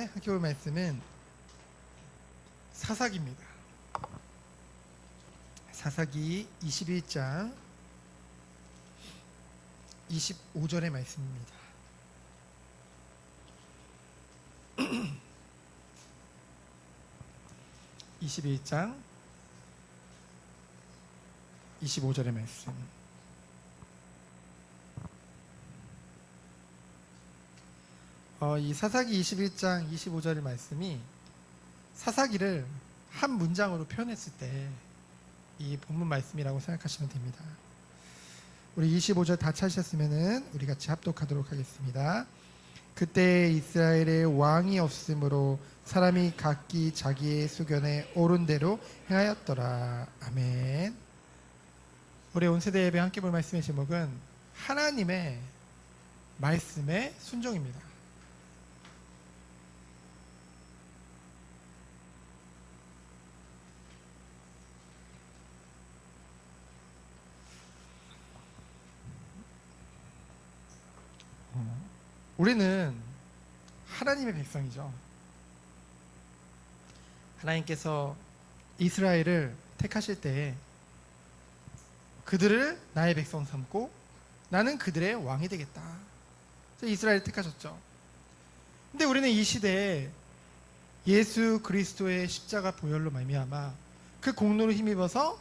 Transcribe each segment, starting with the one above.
오늘의 학교 말씀은 사사기입니다. 사사기 21장 25절의 말씀입니다. (21장) (25절의) 말씀 어, 이 사사기 21장 25절의 말씀이 사사기를 한 문장으로 표현했을 때 이 본문 말씀이라고 생각하시면 됩니다. 우리 25절 다 찾으셨으면은 우리 같이 합독하도록 하겠습니다. 그때 이스라엘의 왕이 없으므로 사람이 각기 자기의 수견에 옳은 대로 행하였더라. 아멘. 우리 온 세대 예배 함께 볼 말씀의 제목은 하나님의 말씀의 순종입니다. 우리는 하나님의 백성이죠. 하나님께서 이스라엘을 택하실 때 그들을 나의 백성 삼고 나는 그들의 왕이 되겠다. 이스라엘을 택하셨죠. 근데 우리는 이 시대에 예수 그리스도의 십자가 보혈로 말미암아 그 공로를 힘입어서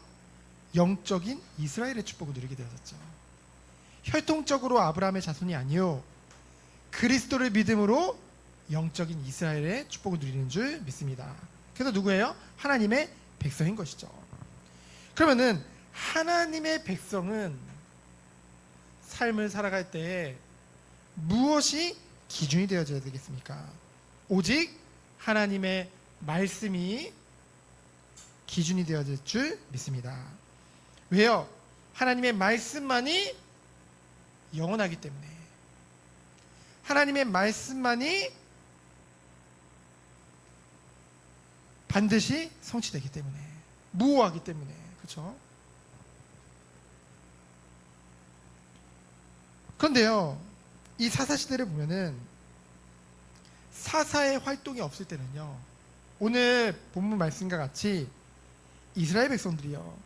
영적인 이스라엘의 축복을 누리게 되었죠. 혈통적으로 아브라함의 자손이 아니요 그리스도를 믿음으로 영적인 이스라엘의 축복을 누리는 줄 믿습니다. 그래서 누구예요? 하나님의 백성인 것이죠. 그러면은 하나님의 백성은 삶을 살아갈 때 무엇이 기준이 되어져야 되겠습니까? 오직 하나님의 말씀이 기준이 되어질 줄 믿습니다. 왜요? 하나님의 말씀만이 영원하기 때문에 하나님의 말씀만이 반드시 성취되기 때문에 무호하기 때문에 그렇죠? 그런데요 이 사사 시대를 보면은 사사의 활동이 없을 때는요 오늘 본문 말씀과 같이 이스라엘 백성들이요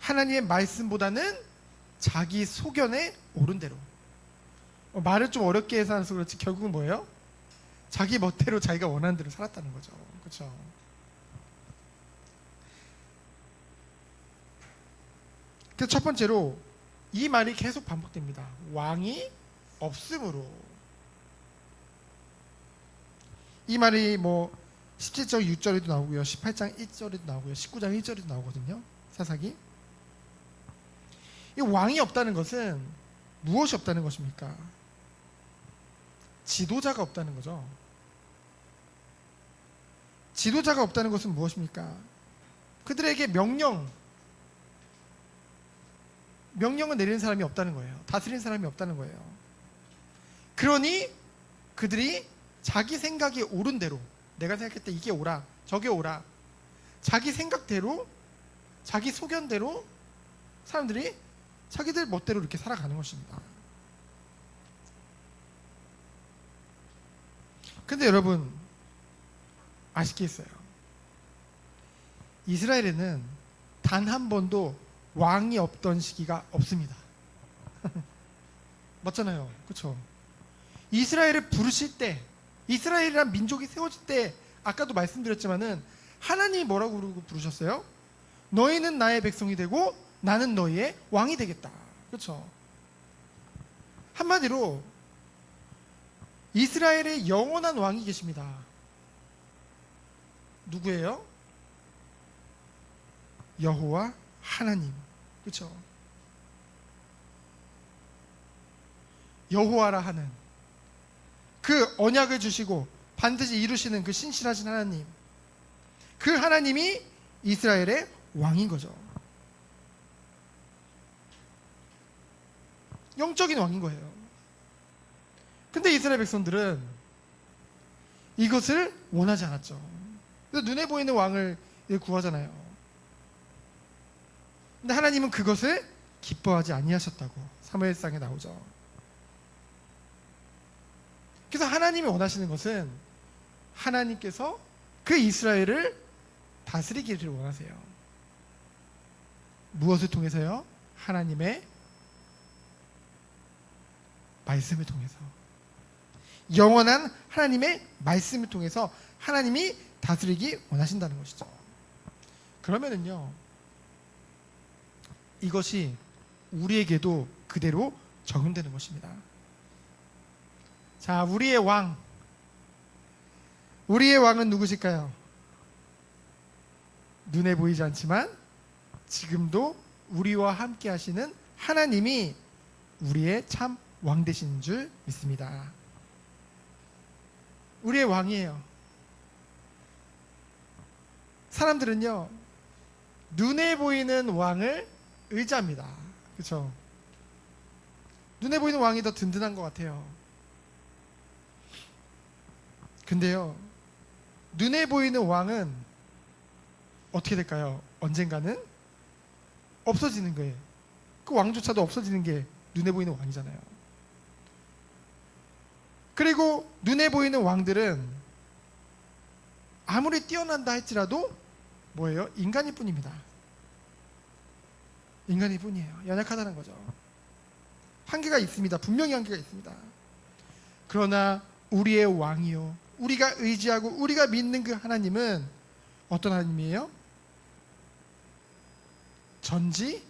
하나님의 말씀보다는 자기 소견에 옳은 대로 어, 말을 좀 어렵게 해서 하서 그렇지 결국은 뭐예요? 자기 멋대로 자기가 원하는 대로 살았다는 거죠. 그렇죠? 그래서 첫 번째로 이 말이 계속 반복됩니다. 왕이 없으므로 이 말이 뭐 17장 6절에도 나오고요. 18장 1절에도 나오고요. 19장 1절에도 나오거든요. 사사기. 이 왕이 없다는 것은 무엇이 없다는 것입니까? 지도자가 없다는 거죠. 지도자가 없다는 것은 무엇입니까? 그들에게 명령, 명령을 내리는 사람이 없다는 거예요. 다스리는 사람이 없다는 거예요. 그러니 그들이 자기 생각이 옳은 대로 내가 생각할 때 이게 옳아, 저게 옳아. 자기 생각대로, 자기 소견대로 사람들이 자기들 멋대로 이렇게 살아가는 것입니다. 근데 여러분 아시겠어요? 이스라엘에는 단 한 번도 왕이 없던 시기가 없습니다. 맞잖아요. 그렇죠? 이스라엘을 부르실 때 이스라엘이란 민족이 세워질 때 아까도 말씀드렸지만은 하나님이 뭐라고 부르셨어요? 너희는 나의 백성이 되고 나는 너희의 왕이 되겠다. 그렇죠? 한마디로 이스라엘의 영원한 왕이 계십니다. 누구예요? 여호와 하나님. 그렇죠? 여호와라 하는 그 언약을 주시고 반드시 이루시는 그 신실하신 하나님. 그 하나님이 이스라엘의 왕인 거죠. 영적인 왕인 거예요. 근데 이스라엘 백성들은 이것을 원하지 않았죠. 그래서 눈에 보이는 왕을 구하잖아요. 근데 하나님은 그것을 기뻐하지 아니하셨다고 사무엘상에 나오죠. 그래서 하나님이 원하시는 것은 하나님께서 그 이스라엘을 다스리기를 원하세요. 무엇을 통해서요? 하나님의 말씀을 통해서. 영원한 하나님의 말씀을 통해서 하나님이 다스리기 원하신다는 것이죠. 그러면은요, 이것이 우리에게도 그대로 적용되는 것입니다. 자, 우리의 왕. 우리의 왕은 누구실까요? 눈에 보이지 않지만 지금도 우리와 함께 하시는 하나님이 우리의 참 왕 되시는 줄 믿습니다. 우리의 왕이에요. 사람들은요, 눈에 보이는 왕을 의지합니다. 그렇죠? 눈에 보이는 왕이 더 든든한 것 같아요. 근데요, 눈에 보이는 왕은 어떻게 될까요? 언젠가는 없어지는 거예요. 그 왕조차도 없어지는 게 눈에 보이는 왕이잖아요. 그리고 눈에 보이는 왕들은 아무리 뛰어난다 할지라도 뭐예요? 인간일 뿐입니다. 인간일 뿐이에요. 연약하다는 거죠. 한계가 있습니다. 분명히 한계가 있습니다. 그러나 우리의 왕이요. 우리가 의지하고 우리가 믿는 그 하나님은 어떤 하나님이에요? 전지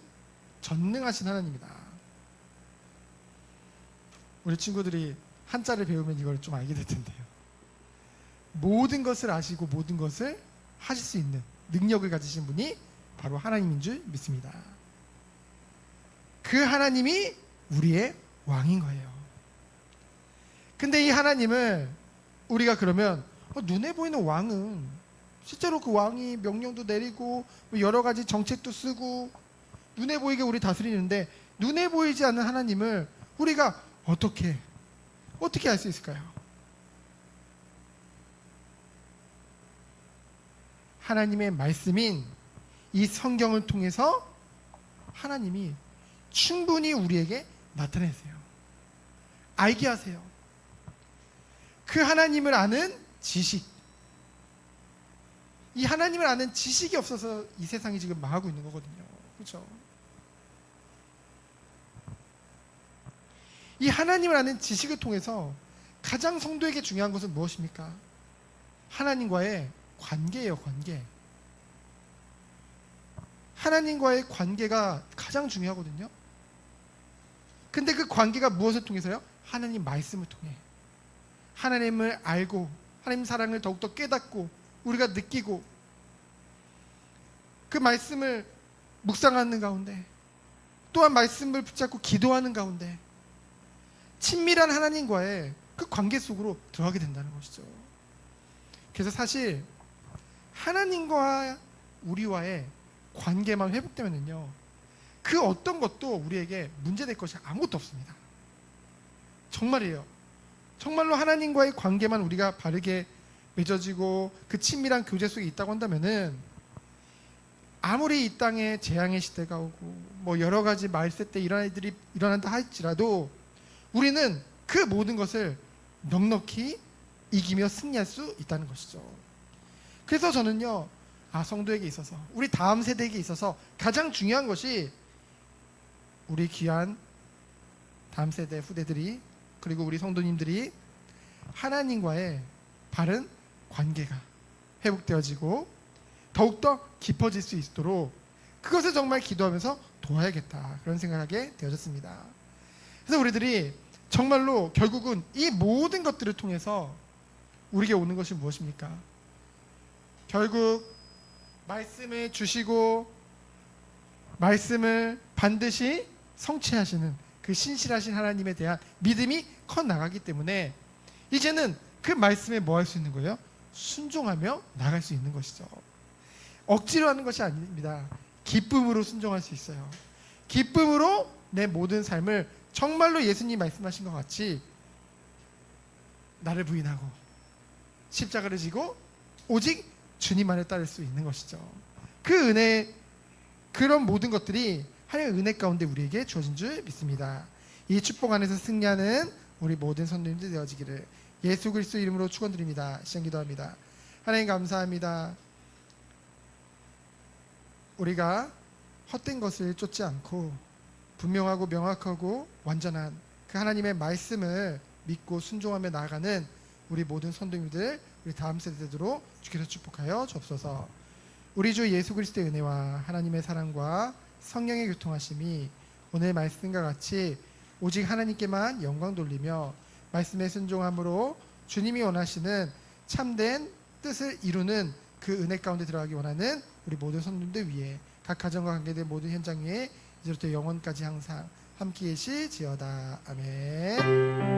전능하신 하나님이다. 우리 친구들이 한자를 배우면 이걸 좀 알게 될 텐데요. 모든 것을 아시고 모든 것을 하실 수 있는 능력을 가지신 분이 바로 하나님인 줄 믿습니다. 그 하나님이 우리의 왕인 거예요. 근데 이 하나님을 우리가 그러면 어, 눈에 보이는 왕은 실제로 그 왕이 명령도 내리고 뭐 여러 가지 정책도 쓰고 눈에 보이게 우리 다스리는데 눈에 보이지 않는 하나님을 우리가 어떻게 어떻게 알 수 있을까요? 하나님의 말씀인 이 성경을 통해서 하나님이 충분히 우리에게 나타내세요. 알게 하세요. 그 하나님을 아는 지식. 이 하나님을 아는 지식이 없어서 이 세상이 지금 망하고 있는 거거든요. 그렇죠? 이 하나님을 아는 지식을 통해서 가장 성도에게 중요한 것은 무엇입니까? 하나님과의 관계예요, 관계. 하나님과의 관계가 가장 중요하거든요. 근데 그 관계가 무엇을 통해서요? 하나님 말씀을 통해. 하나님을 알고 하나님 사랑을 더욱더 깨닫고 우리가 느끼고 그 말씀을 묵상하는 가운데 또한 말씀을 붙잡고 기도하는 가운데 친밀한 하나님과의 그 관계 속으로 들어가게 된다는 것이죠. 그래서 사실 하나님과 우리와의 관계만 회복되면은요, 그 어떤 것도 우리에게 문제될 것이 아무것도 없습니다. 정말이에요. 정말로 하나님과의 관계만 우리가 바르게 맺어지고 그 친밀한 교제 속에 있다고 한다면은 아무리 이 땅에 재앙의 시대가 오고 뭐 여러 가지 말세 때 이런 일들이 일어난다 할지라도 우리는 그 모든 것을 넉넉히 이기며 승리할 수 있다는 것이죠. 그래서 저는요, 아, 성도에게 있어서, 우리 다음 세대에게 있어서 가장 중요한 것이 우리 귀한 다음 세대 후대들이 그리고 우리 성도님들이 하나님과의 바른 관계가 회복되어지고 더욱더 깊어질 수 있도록 그것을 정말 기도하면서 도와야겠다 그런 생각하게 되어졌습니다. 그래서 우리들이 정말로 결국은 이 모든 것들을 통해서 우리에게 오는 것이 무엇입니까? 결국 말씀을 주시고 말씀을 반드시 성취하시는 그 신실하신 하나님에 대한 믿음이 커 나가기 때문에 이제는 그 말씀에 뭐 할 수 있는 거예요? 순종하며 나갈 수 있는 것이죠. 억지로 하는 것이 아닙니다. 기쁨으로 순종할 수 있어요. 기쁨으로 내 모든 삶을 정말로 예수님 말씀하신 것 같이 나를 부인하고 십자가를 지고 오직 주님만을 따를 수 있는 것이죠. 그 은혜 그런 모든 것들이 하나님의 은혜 가운데 우리에게 주어진 줄 믿습니다. 이 축복 안에서 승리하는 우리 모든 선생님들 되어지기를 예수 그리스도 이름으로 축원드립니다. 시간 기도합니다. 하나님 감사합니다. 우리가 헛된 것을 쫓지 않고 분명하고 명확하고 완전한 그 하나님의 말씀을 믿고 순종하며 나아가는 우리 모든 선도님들 우리 다음 세대들로 주께서 축복하여 주옵소서. 우리 주 예수 그리스도의 은혜와 하나님의 사랑과 성령의 교통하심이 오늘 말씀과 같이 오직 하나님께만 영광 돌리며 말씀에 순종함으로 주님이 원하시는 참된 뜻을 이루는 그 은혜 가운데 들어가기 원하는 우리 모든 성도들 위해 각 가정과 관계된 모든 현장 위에 이제부터 영원까지 항상 함께 계시지어다 아멘.